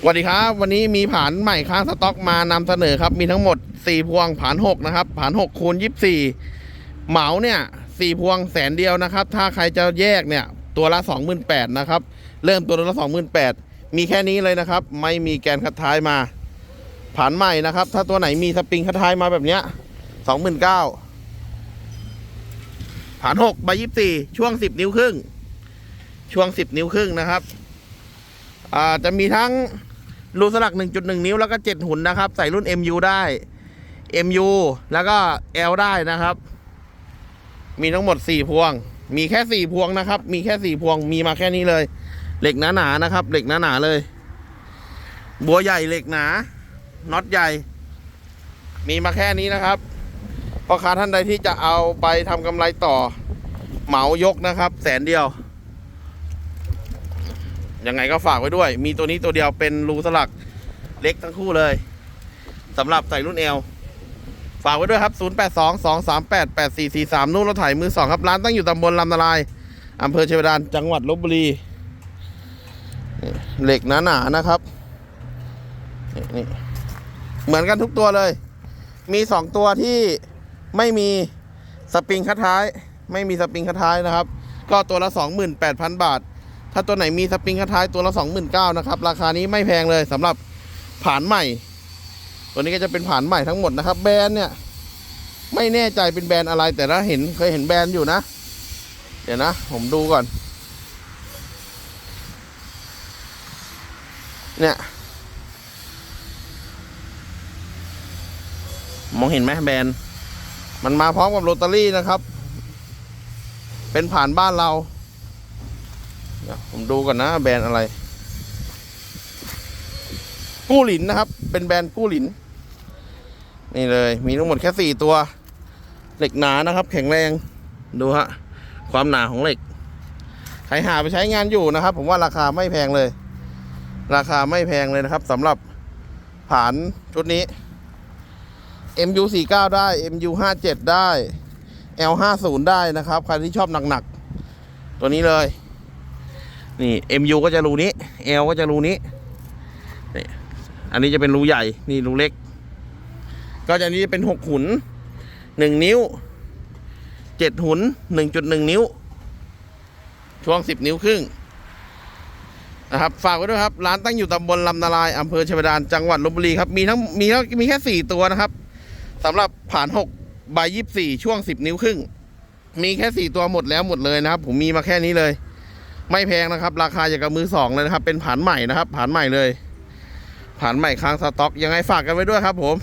สวัสดีครับ วันนี้มีผานใหม่ค้างสต็อกมานำเสนอครับ มีทั้งหมด 4 พวงผาน6นะครับผาน6คูณ24 เหมาเนี่ย4พวงแสนเดียวนะครับ ถ้าใครจะแยกเนี่ย ตัวละ 28,000นะครับ เริ่มตัวละ 28,000 มีแค่นี้เลยนะครับ ไม่มีแกนคัดท้ายมา ผานใหม่นะครับ ถ้าตัวไหนมีสปริงคัดท้ายมาแบบเนี้ย29,000ผาน6ใบ24 ช่วง 10 นิ้วครึ่งช่วง 10 นิ้วครึ่งนะครับ อ่าจะมีทั้งรูสลัก 1.1 นิ้วแล้วก็ 7 หุ่นนะครับ ใส่รุ่น MU ได้ MU แล้วก็ L ได้นะครับ มีทั้งหมด 4 พวง มีแค่ 4 พวงนะครับ มีแค่ 4 พวงมีมาแค่นี้เลย เหล็กหนาๆนะครับ เหล็กหนาๆเลย บัวใหญ่เหล็กหนาน็อตใหญ่ มีมาแค่นี้นะครับพ่อค้าท่านใดที่จะเอาไปทำกำไรต่อ เหมายกนะครับ แสนเดียว ยังไงก็ฝากไว้ด้วย มีตัวนี้ตัวเดียวเป็นรูสลักเล็กทั้งคู่เลยสำหรับใส่รุ่นเอลฝากไว้ด้วยครับ 0822388443 นู่นรถไถมือสองครับ ร้านตั้งอยู่ตำบลลำนาลายอำเภอเชัยบาดาลจังหวัดลบบุรี เหล็กหนาๆนนะครับนี่นี่เหมือนกันทุกตัวเลย มีสองตัวที่ไม่มีสปริงคัดท้าย ไม่มีสปริงคัดท้ายนะครับ ก็ตัวละ 28,000 บาท ถ้าตัวไหนมีสปริงคัดท้ายตัวละ29,000นะครับ ราคานี้ไม่แพงเลยสำหรับผานใหม่ ตัวนี้ก็จะเป็นผานใหม่ทั้งหมดนะครับ แบรนด์เนี่ย ไม่แน่ใจเป็นแบรนด์อะไร แต่ถ้าเห็นเคยเห็นแบรนด์อยู่นะ เดี๋ยวนะ ผมดูก่อน เนี่ย มองเห็นไหมแบรนด์ มันมาพร้อมกับโรตารี่นะครับ เป็นผ่านบ้านเรา ผมดูก่อนนะ แบรนด์อะไร กู้หลินนะครับ เป็นแบรนด์กู้หลิน นี่เลย มีทั้งหมดแค่สี่ตัว เหล็กหนานะครับ แข็งแรง ดูฮะ ความหนาของเหล็ก ใครหาไปใช้งานอยู่นะครับ ผมว่าราคาไม่แพงเลย ราคาไม่แพงเลยนะครับสำหรับผานชุดนี้ MU 49 ได้ MU 57 ได้ L 50 ได้นะครับ ใครที่ชอบหนัก ๆ ตัวนี้เลย นี่ MU ก็จะรูนี้ L ก็จะรูนี้นี่อันนี้จะเป็นรูใหญ่นี่รูเล็ก ก็จะอันนี้จะเป็นหกหุนหนึ่งนิ้วเจ็ดหุนหนึ่งจุดหนึ่งนิ้ว ช่วงสิบนิ้วครึ่งนะครับฝากไว้ด้วยครับ ร้านตั้งอยู่ตำบลลำนาลายอำเภอชัยบาดาลจังหวัดลบบุรีครับ มีทั้งมีทั้งมีแค่สี่ตัวนะครับสำหรับผ่านหกใบยี่สี่ช่วงสิบนิ้วครึ่ง มีแค่สี่ตัวหมดแล้วหมดเลยนะครับ ผมมีมาแค่นี้เลย ไม่แพงนะครับ ราคาอย่างกับมือสองเลยนะครับ เป็นผานใหม่นะครับผานใหม่เลยผานใหม่ค้างสต็อกยังไงฝากกันไว้ด้วยครับผม